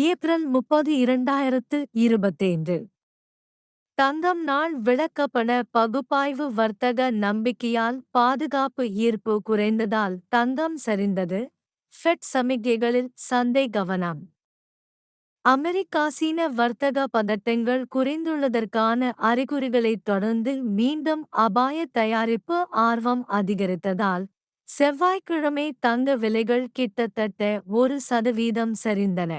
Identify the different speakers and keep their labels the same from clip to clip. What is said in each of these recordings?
Speaker 1: April முப்பது இரண்டாயிரத்து இருபத்தைந்து. தங்கம் நாள் விளக்கப்பட பகுப்பாய்வு வர்த்தக நம்பிக்கையால் பாதுகாப்பு ஈர்ப்பு குறைந்ததால் தங்கம் சரிந்தது. ஃபெட் சமிக்கைகளில் சந்தை கவனம். அமெரிக்கா சீன வர்த்தக பதட்டங்கள் குறைந்துள்ளதற்கான அறிகுறிகளைத் தொடர்ந்து மீண்டும் அபாய தயாரிப்பு ஆர்வம் அதிகரித்ததால் செவ்வாய்க்கிழமை தங்க விலைகள் கிட்டத்தட்ட ஒரு சதவீதம் சரிந்தன.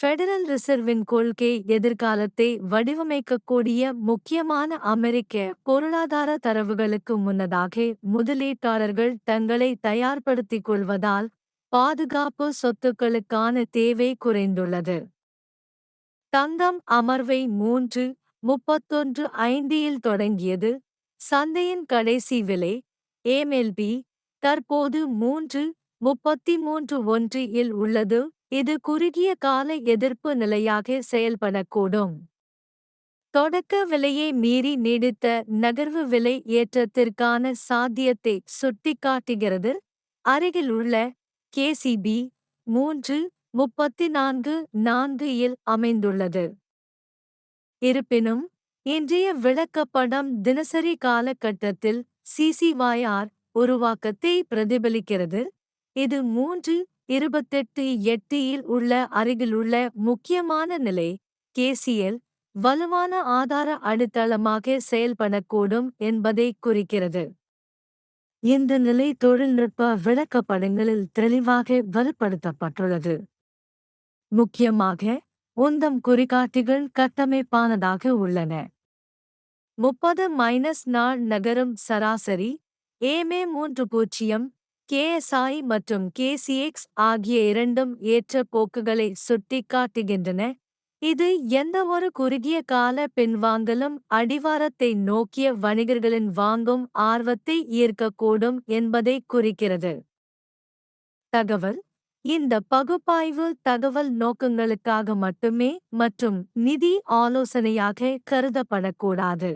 Speaker 1: ஃபெடரல் ரிசர்வின் கொள்கை எதிர்காலத்தை வடிவமைக்கக்கூடிய முக்கியமான அமெரிக்க பொருளாதார தரவுகளுக்கு முன்னதாக முதலீட்டாளர்கள் தங்களை தயார்படுத்திக் கொள்வதால் பாதுகாப்பு சொத்துக்களுக்கான தேவை குறைந்துள்ளது. தங்கம் அமர்வை மூன்று முப்பத்தொன்று ஐந்தில் தொடங்கியது. சந்தையின் கடைசி விலை ஏமெல்பி தற்போது மூன்று முப்பத்தி மூன்று ஒன்று இல் உள்ளது. இது குறுகிய கால எதிர்ப்பு நிலையாக செயல்படக்கூடும். தொடக்க விலையை மீறி நீடித்த நகர்வு விலை ஏற்றத்திற்கான சாத்தியத்தை சுட்டிக்காட்டுகிறது. அருகில் உள்ள கேசிபி மூன்று முப்பத்தி நான்கு நான்கு இல் அமைந்துள்ளது. இருப்பினும் இன்றைய விளக்கப்படம் தினசரி காலகட்டத்தில் சிசிவாயார் உருவாக்கத்தை பிரதிபலிக்கிறது. இது மூன்று இருபத்தெட்டு எட்டியில் உள்ள அருகிலுள்ள முக்கியமான நிலை கேசிஎல் வலுவான ஆதார அடித்தளமாக செயல்படக்கூடும் என்பதை குறிக்கிறது. இந்த நிலை தொழில்நுட்ப விளக்கப்படங்களில் தெளிவாக வலுப்படுத்தப்பட்டுள்ளது. முக்கியமாக உந்தம் குறிகாட்டிகள் கட்டமைப்பானதாக உள்ளன. முப்பது மைனஸ் நாள் நகரும் சராசரி ஏமே மூன்று பூஜ்ஜியம் கேஎஸ்ஐ மற்றும் கேசிஎக்ஸ் ஆகிய இரண்டும் ஏற்ற போக்குகளை சுட்டிக்காட்டுகின்றன இது எந்தவொரு குறுகிய கால பின்வாங்கலும் அடிவாரத்தை நோக்கிய வணிகர்களின் வாங்கும் ஆர்வத்தை ஈர்க்கக்கூடும் என்பதை குறிக்கிறது. தகவல் இந்த பகுப்பாய்வு தகவல் நோக்கங்களுக்காக மட்டுமே மற்றும் நிதி ஆலோசனையாக கருதப்படக்கூடாது.